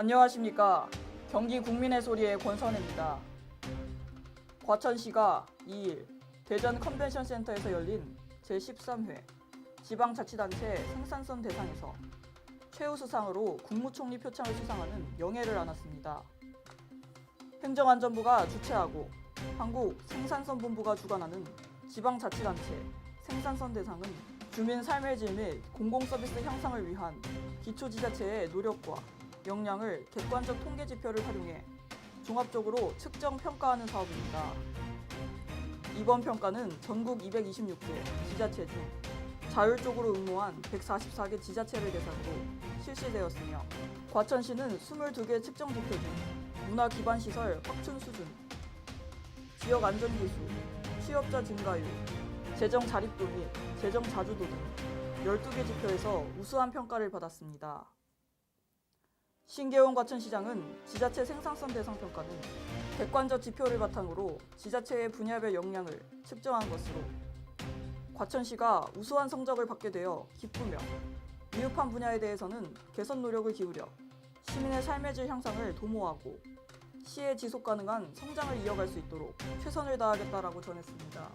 안녕하십니까. 경기 국민의 소리의 권선혜입니다. 과천시가 2일 대전 컨벤션 센터에서 열린 제13회 지방자치단체 생산성 대상에서 최우수상으로 국무총리 표창을 수상하는 영예를 안았습니다. 행정안전부가 주최하고 한국 생산선 본부가 주관하는 지방자치단체 생산선 대상은 주민 삶의 질 및 공공서비스 향상을 위한 기초지자체의 노력과 역량을 객관적 통계 지표를 활용해 종합적으로 측정 평가하는 사업입니다. 이번 평가는 전국 226개 지자체 중 자율적으로 응모한 144개 지자체를 대상으로 실시되었으며 과천시는 22개 측정 지표 중 문화 기반 시설 확충 수준, 지역 안전 기수, 취업자 증가율, 재정 자립도 및 재정 자주도 등 12개 지표에서 우수한 평가를 받았습니다. 신계원 과천시장은 지자체 생산성 대상 평가는 객관적 지표를 바탕으로 지자체의 분야별 역량을 측정한 것으로 과천시가 우수한 성적을 받게 되어 기쁘며 미흡한 분야에 대해서는 개선 노력을 기울여 시민의 삶의 질 향상을 도모하고 시의 지속 가능한 성장을 이어갈 수 있도록 최선을 다하겠다라고 전했습니다.